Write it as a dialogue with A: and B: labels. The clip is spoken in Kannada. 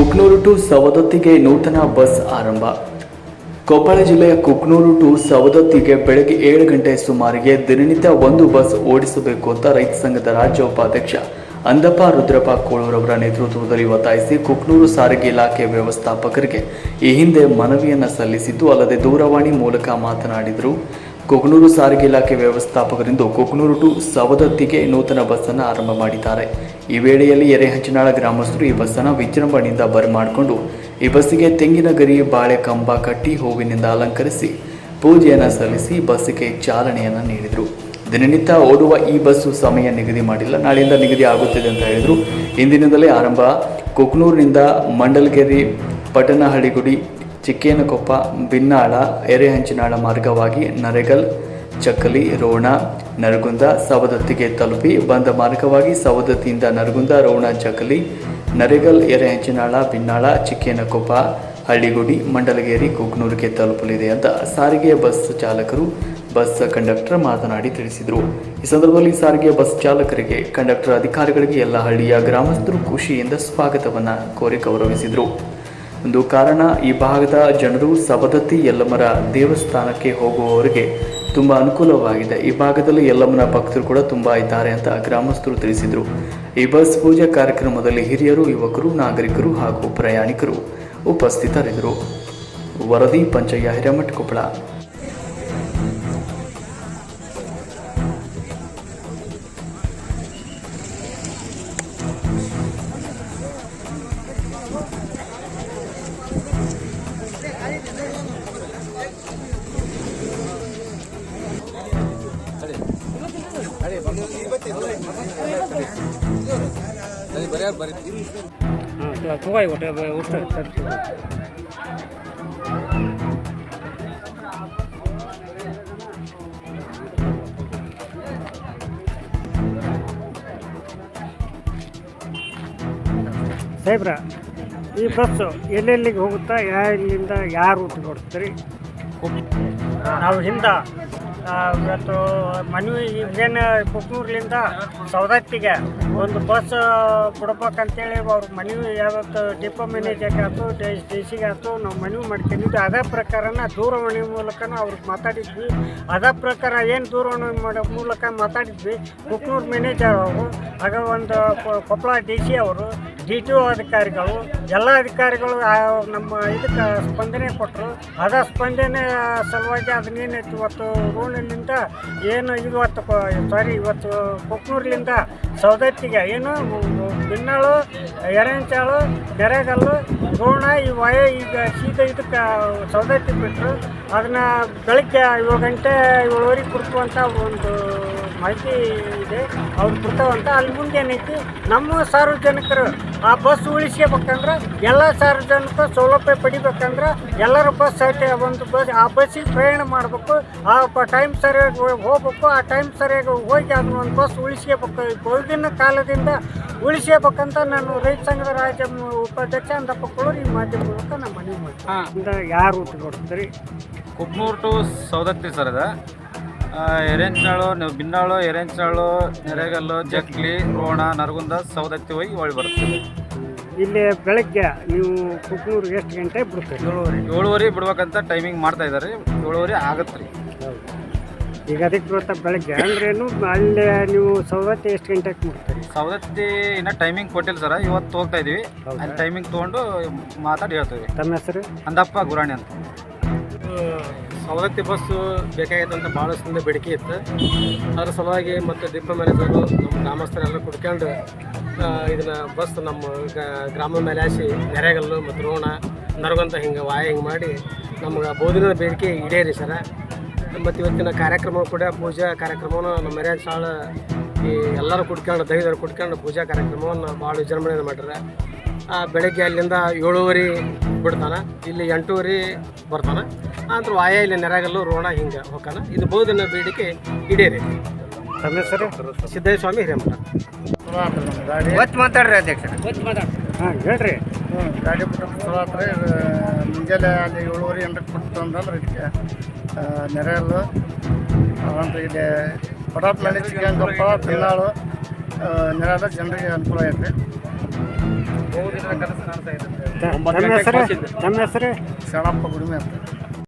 A: ಕುಕ್ನೂರು ಟು ಸವದತ್ತಿಗೆ ನೂತನ ಬಸ್ ಆರಂಭ. ಕೊಪ್ಪಳ ಜಿಲ್ಲೆಯ ಕುಕ್ನೂರು ಟು ಸವದತ್ತಿಗೆ ಬೆಳಗ್ಗೆ ಏಳು ಗಂಟೆ ಸುಮಾರಿಗೆ ದಿನನಿತ್ಯ ಒಂದು ಬಸ್ ಓಡಿಸಬೇಕು ಅಂತ ರೈತ ಸಂಘದ ರಾಜ್ಯ ಉಪಾಧ್ಯಕ್ಷ ಅಂದಪ್ಪ ರುದ್ರಪ್ಪ ಕೋಳೂರವರ ನೇತೃತ್ವದಲ್ಲಿ ಒತ್ತಾಯಿಸಿ ಕುಕ್ನೂರು ಸಾರಿಗೆ ಇಲಾಖೆ ವ್ಯವಸ್ಥಾಪಕರಿಗೆ ಈ ಹಿಂದೆ ಮನವಿಯನ್ನು ಸಲ್ಲಿಸಿದ್ದು ಅಲ್ಲದೆ ದೂರವಾಣಿ ಮೂಲಕ ಮಾತನಾಡಿದರು. ಕುಗ್ನೂರು ಸಾರಿಗೆ ಇಲಾಖೆ ವ್ಯವಸ್ಥಾಪಕರಿಂದ ಕೊಕ್ನೂರು ಟು ಸವದತ್ತಿಗೆ ನೂತನ ಬಸ್ಸನ್ನು ಆರಂಭ ಮಾಡಿದ್ದಾರೆ. ಈ ವೇಳೆಯಲ್ಲಿ ಎರೆಹಂಚನಾಳ ಗ್ರಾಮಸ್ಥರು ಈ ಬಸ್ಸನ್ನು ವಿಜೃಂಭಣೆಯಿಂದ ಬರಮಾಡಿಕೊಂಡು ಈ ಬಸ್ಸಿಗೆ ತೆಂಗಿನ ಗರಿ ಬಾಳೆ ಕಂಬ ಕಟ್ಟಿ ಹೂವಿನಿಂದ ಅಲಂಕರಿಸಿ ಪೂಜೆಯನ್ನು ಸಲ್ಲಿಸಿ ಬಸ್ಸಿಗೆ ಚಾಲನೆಯನ್ನು ನೀಡಿದರು. ದಿನನಿತ್ಯ ಓಡುವ ಈ ಬಸ್ಸು ಸಮಯ ನಿಗದಿ ಮಾಡಿಲ್ಲ. ನಾಳೆಯಿಂದ ನಿಗದಿ ಆಗುತ್ತಿದೆ ಅಂತ ಹೇಳಿದರು. ಇಂದಿನಿಂದಲೇ ಆರಂಭ. ಕುಕ್ನೂರಿನಿಂದ ಮಂಡಲಗೆರೆ, ಪಟ್ಟಣಹಳ್ಳಿಗುಡಿ ಚಿಕ್ಕೇನಕೊಪ್ಪ, ಬಿನ್ನಾಳ, ಎರೆಹಂಚಿನಾಳ ಮಾರ್ಗವಾಗಿ ನರೆಗಲ್, ಚಕ್ಕಲಿ, ರೋಣ, ನರಗುಂದ, ಸವದತ್ತಿಗೆ ತಲುಪಿ ಬಂದ ಮಾರ್ಗವಾಗಿ ಸವದತ್ತಿಯಿಂದ ನರಗುಂದ, ರೋಣ, ಚಕ್ಕಲಿ, ನರೆಗಲ್, ಎರೆಹಂಚಿನಾಳ, ಬಿನ್ನಾಳ, ಚಿಕ್ಕೇನಕೊಪ್ಪ, ಹಳ್ಳಿಗುಡಿ, ಮಂಡಲಗೇರಿ ಕುಗ್ನೂರಿಗೆ ತಲುಪಲಿದೆ ಅಂತ ಸಾರಿಗೆ ಬಸ್ ಚಾಲಕರು, ಬಸ್ ಕಂಡಕ್ಟರ್ ಮಾತನಾಡಿ ತಿಳಿಸಿದರು. ಈ ಸಂದರ್ಭದಲ್ಲಿ ಸಾರಿಗೆ ಬಸ್ ಚಾಲಕರಿಗೆ, ಕಂಡಕ್ಟರ್ ಅಧಿಕಾರಿಗಳಿಗೆ, ಎಲ್ಲ ಹಳ್ಳಿಯ ಗ್ರಾಮಸ್ಥರು ಖುಷಿಯಿಂದ ಸ್ವಾಗತವನ್ನು ಕೋರಿ ಗೌರವಿಸಿದರು. ಒಂದು ಕಾರಣ, ಈ ಭಾಗದ ಜನರು ಸವದತ್ತಿ ಯಲ್ಲಮ್ಮರ ದೇವಸ್ಥಾನಕ್ಕೆ ಹೋಗುವವರಿಗೆ ತುಂಬ ಅನುಕೂಲವಾಗಿದೆ. ಈ ಭಾಗದಲ್ಲಿ ಯಲ್ಲಮ್ಮನ ಭಕ್ತರು ಕೂಡ ತುಂಬ ಇದ್ದಾರೆ ಅಂತ ಗ್ರಾಮಸ್ಥರು ತಿಳಿಸಿದರು. ಈ ಬಸ್ ಪೂಜಾ ಕಾರ್ಯಕ್ರಮದಲ್ಲಿ ಹಿರಿಯರು, ಯುವಕರು, ನಾಗರಿಕರು ಹಾಗೂ ಪ್ರಯಾಣಿಕರು ಉಪಸ್ಥಿತರಿದ್ದರು. ವರದಿ, ಪಂಚಯ್ಯ, ಹಿರೇಮಠ, ಕೊಪ್ಪಳ.
B: ಸಾಹೇಬ್ರ ಈ ಬಸ್ಸು ಎಲ್ಲೆಲ್ಲಿಗೆ ಹೋಗುತ್ತಾ ಎಲ್ಲಿಂದ ಯಾರು ಊಟ ಕೊಡ್ತೀರಿ ನಾವು ಹಿಂದೆ. ಇವತ್ತು ಮನವಿ ಈಗೇನು ಕುಕ್ನೂರ್ಲಿಂದ ಸೌದತ್ತಿಗೆ ಒಂದು ಬಸ್ ಕೊಡ್ಬೇಕಂತೇಳಿ ಅವ್ರ ಮನವಿ ಯಾವತ್ತು ಡಿಪೋ ಮ್ಯಾನೇಜರ್ಗೆ ಆಯ್ತು, ಡಿ ಸಿಗೆ ಆಯ್ತು, ನಾವು ಮನವಿ ಮಾಡ್ತೀವಿ ಅದೇ ಪ್ರಕಾರನ ದೂರವಾಣಿ ಮೂಲಕನೂ ಅವ್ರಿಗೆ ಮಾತಾಡಿದ್ವಿ. ಅದೇ ಪ್ರಕಾರ ಏನು ದೂರವಾಣಿ ಮಾಡೋ, ಮೂಲಕ ಮಾತಾಡಿದ್ವಿ. ಕುಕ್ನೂರು ಮ್ಯಾನೇಜರ್ ಅವರು, ಆಗ ಒಂದು ಕೊಪ್ಪಳ ಡಿ ಸಿ ಅವರು ಡಿ ಟಿ ಒ ಅಧಿಕಾರಿಗಳು, ಎಲ್ಲ ಅಧಿಕಾರಿಗಳು ನಮ್ಮ ಇದಕ್ಕೆ ಸ್ಪಂದನೆ ಕೊಟ್ಟರು ಅದ ಸ್ಪಂದನೆ ಸಲುವಾಗಿ ಅದನ್ನೇನೈತಿ ಇವತ್ತು ರೋಣಿನಿಂದ ಏನು ಇವತ್ತು ಸಾರಿ ಇವತ್ತು ಕೊಕ್ನೂರ್ಲಿಂದ ಸೌದತ್ತಿಗೆ ಏನು? ಬಿನ್ನಾಳು, ಎರೆಂಚಾಳು, ಬೆರೆಗಲ್ಲು, ರೋಣ, ಈ ವಯ ಈಗ ಸೀದಾ ಇದಕ್ಕೆ ಸೌದತ್ತಿ ಬಿಟ್ಟರು ಅದನ್ನು ಬೆಳಗ್ಗೆ ಏಳು ಗಂಟೆ ಏಳುವರೆಗೆ ಅಂತ ಒಂದು ಮಾಹಿತಿ ಇದೆ ಅವ್ರು ಕೊಡ್ತಾವಂತ ಅಲ್ಲಿ ಮುಂದೆ ಏನೈತಿ ನಮ್ಮ ಸಾರ್ವಜನಿಕರು ಆ ಬಸ್ ಉಳಿಸ್ಕೋಬೇಕಂದ್ರೆ ಎಲ್ಲ ಸಾರ್ವಜನಿಕ ಸೌಲಭ್ಯ ಪಡಿಬೇಕಂದ್ರೆ ಎಲ್ಲರೂ ಬಸ್ ಐತೆ ಒಂದು ಬಸ್ ಆ ಬಸ್ಸಿಗೆ ಪ್ರಯಾಣ ಮಾಡಬೇಕು. ಆ ಟೈಮ್ ಸರಿಯಾಗಿ ಹೋಗ್ಬೇಕು. ಆ ಟೈಮ್ ಸರಿಯಾಗಿ ಹೋಗಿ ಅದನ್ನ ಒಂದು ಬಸ್ ಉಳಿಸ್ಕೋಬೇಕು ಬಹುದಿನ ಕಾಲದಿಂದ ಉಳಿಸ್ಕೋಬೇಕಂತ ನಾನು ರೈತ ಸಂಘದ ರಾಜ್ಯ ಉಪಾಧ್ಯಕ್ಷ ಅಂದಪ್ಪ ಕೊಡೋರು ಈ ಮಾಧ್ಯಮ ಮೂಲಕ ನಮ್ಮ ಮನೆ ಮಾಡಿ ಯಾರು ರೂಟ್ ಕೊಡ್ತೀರಿ
C: ಕುಬ್ನೂರು ಟು ಸೌದತ್ತಿ ಸರ್ ಅದ. ಎರೆಂಚಾಳು ನೀವು ಬಿನ್ನಾಳು ಎರೆಂಚಾಳು ನೆರೆಗಲ್ಲು ಜಕ್ಲಿ ರೋಣ ನರಗುಂದ ಸೌದತ್ತಿ ಹೋಗಿ ಒಳ್ಳೆ ಬರುತ್ತೆ
B: ಇಲ್ಲಿ ಬೆಳಗ್ಗೆ ನೀವು ಕುಕ್ನೂರಿಗೆ ಎಷ್ಟು ಗಂಟೆ ಬಿಡ್ತೀರಿ? ಏಳುವರೆ
C: ಏಳುವರೆ ಬಿಡ್ಬೇಕಂತ ಟೈಮಿಂಗ್ ಮಾಡ್ತಾ ಇದ್ದಾರೆ. ಏಳುವರೆ ಆಗತ್ತೆ ರೀ.
B: ಈಗ ಅದಕ್ಕೆ ಬರುತ್ತೆ ಬೆಳಗ್ಗೆ? ಅಂದ್ರೇನು ಅಲ್ಲಿ ನೀವು ಸವದತ್ತಿ ಎಷ್ಟು ಗಂಟೆಗೆ ಮುಟ್ತೀರಿ
C: ಸೌದತ್ತಿ ಇನ್ನೂ ಟೈಮಿಂಗ್ ಕೊಟ್ಟಿಲ್ಲ ಸರ್. ಇವತ್ತು ಹೋಗ್ತಾ ಇದೀವಿ ಅಲ್ಲಿ ಟೈಮಿಂಗ್ ತೊಗೊಂಡು ಮಾತಾಡಿ ಹೇಳ್ತೀವಿ.
B: ತಮ್ಮ ಹೆಸರು?
C: ಅಂದಪ್ಪ ಗುರಾಣಿ ಅಂತ.
D: ಸವದತ್ತಿ ಬಸ್ಸು ಬೇಕಾಗಿತ್ತಂತ ಭಾಳಷ್ಟಿಂದ ಬೇಡಿಕೆ ಇತ್ತು. ಅದರ ಸಲುವಾಗಿ ಮತ್ತು ಡಿಪೋ ಮ್ಯಾನೇಜರು ನಮ್ಮ ಗ್ರಾಮಸ್ಥರೆಲ್ಲ ಕುಡ್ಕೊಂಡು ಇದನ್ನು ಬಸ್ ನಮ್ಮ ಗ್ರಾಮ ಮೇಲೆ ಹಾಸಿ ನೆರೆಗಲ್ಲು ಮತ್ತು ರೋಣ, ನರಗಂತ ಹಿಂಗೆ ವಾಯ ಹಿಂಗೆ ಮಾಡಿ ನಮ್ಗೆ ಬೋಧಿನ ಬೇಡಿಕೆ ಈಡೇರಿ ಸರ. ಮತ್ತು ಇವತ್ತಿನ ಕಾರ್ಯಕ್ರಮ ಕೂಡ ಪೂಜಾ ಕಾರ್ಯಕ್ರಮವನ್ನು ನಮ್ಮ ಮೆರಿಯನ್ ಶಾಲ ಈ ಎಲ್ಲರೂ ಕುಡ್ಕೊಂಡು ದೈವರು ಕುಡ್ಕೊಂಡು ಪೂಜಾ ಕಾರ್ಯಕ್ರಮವನ್ನು ಭಾಳ ವಿಜೃಂಭಣೆಯನ್ನು ಮಾಡ್ಯಾರ. ಬೆಳಗ್ಗೆ ಅಲ್ಲಿಂದ ಏಳುವರೆ ಬಿಡ್ತಾನೆ. ಇಲ್ಲಿ ಎಂಟೂವರೆ ಬರ್ತಾನೆ. ಅಂದ್ರೆ ವಾಯ ಇಲ್ಲಿ ನೆರಗಲ್ಲು ರೋಣ ಹಿಂಗೆ ಹೋಗ್ತಾನ. ಇದು ಬೋಧನ ಬೇಡಿಕೆ ಈಡೇರಿ.
B: ತಮ್ಮ ಹೆಸರು
D: ಸಿದ್ದೇಶ್ವರ ಸ್ವಾಮಿ ಹಿರೇಮಠ.
E: ಗೊತ್ತು ಮಾತಾಡ್ರಿ ಅಧ್ಯಕ್ಷ.
B: ಹಾಂ ಹೇಳ್ರಿ.
E: ಗಾಡಿ ಬಿಟ್ಟು ಚಲೋ ಆತ್ರಿ. ಮುಂಜಾನೆ ಅಲ್ಲಿ ಏಳುವರೆ ಎಂಟಕ್ಕೆ ಬಿಟ್ಟು ಅಂತಂದ್ರೆ ಇದಕ್ಕೆ ನೆರೆಯಲ್ಲು ಅಂತ ಇಲ್ಲಿ ಪಡಾಪ್ ಮೇಲೆ ಚಿಕ್ಕಂಗಪ್ಪ ತಿನ್ನಾಳು ನೆರೆಯಲ್ಲ ಜನರಿಗೆ ಅನುಕೂಲ ಐತೆ
B: ತಮ್ಮ ಹೆಸರು ನನ್ನ ಹೆಸರು?
E: ಶರಣಪ್ಪ ಗುಡಿಮೆ ಅಂತ.